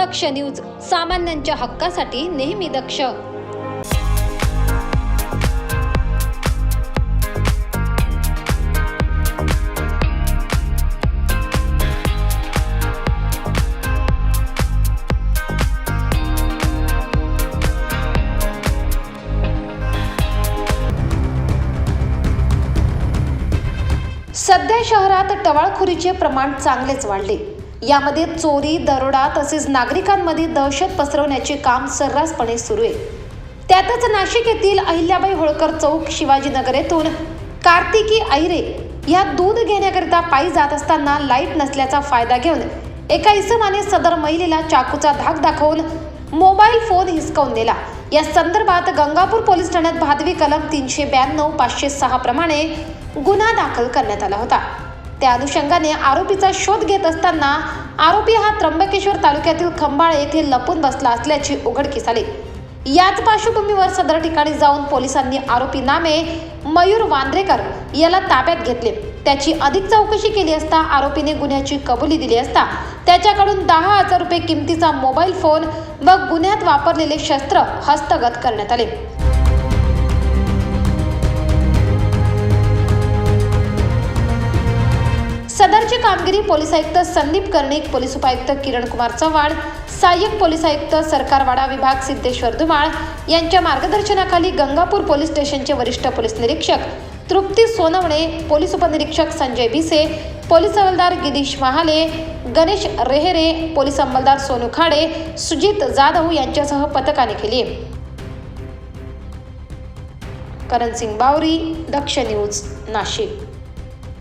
दक्ष news सामान्यांच्या हक्कासाठी नेहमी दक्ष. सध्या शहरात टवाळखोरीचे प्रमाण चांगलेच वाढले. यामध्ये चोरी दरोडा तसेच नागरिकांमध्ये दहशत पसरवण्याचे काम सर्रासपणे सुरू आहे. त्यातच नाशिक येथील अहिल्याबाई होळकर चौक शिवाजीनगर येथून कार्तिकी ऐरे या दूध घेण्याकरिता पायी जात असताना लाइट नसल्याचा फायदा घेऊन एका इसमाने सदर महिलेला चाकूचा धाक दाखवून मोबाईल फोन हिसकावून दिला या संदर्भात गंगापूर पोलीस ठाण्यात भादवी कलम तीनशे ब्याण्णव पाचशे सहा प्रमाणे गुन्हा दाखल करण्यात आला होता. त्या अनुषंगाने आरोपीचा शोध घेत असताना आरोपी हा त्र्यंबकेश्वर तालुक्यातील खंबाळे येथे लपून बसला असल्याची उघडकीस आली. याच पार्श्वभूमीवर सदर ठिकाणी जाऊन पोलिसांनी आरोपी नामे मयूर वांद्रेकर याला ताब्यात घेतले. त्याची अधिक चौकशी केली असता आरोपीने गुन्ह्याची कबुली दिली असता त्याच्याकडून दहा हजार रुपये किमतीचा मोबाईल फोन व गुन्ह्यात वापरलेले शस्त्र हस्तगत करण्यात आले. सदरची कामगिरी पोलीस आयुक्त संदीप कर्णिक पोलीस उपायुक्त किरण कुमार चव्हाण सहाय्यक पोलीस आयुक्त सरकारवाडा विभाग सिद्धेश्वर धुमाळ यांच्या मार्गदर्शनाखाली गंगापूर पोलीस स्टेशनचे वरिष्ठ पोलीस निरीक्षक तृप्ती सोनवणे पोलीस उपनिरीक्षक संजय भिसे पोलीस हवालदार गिरीश महाले गणेश रेहेरे पोलीस अंमलदार सोनू खाडे सुजित जाधव यांच्यासह पथकाने केली. करण सिंग बावरी दक्ष न्यूज नाशिक.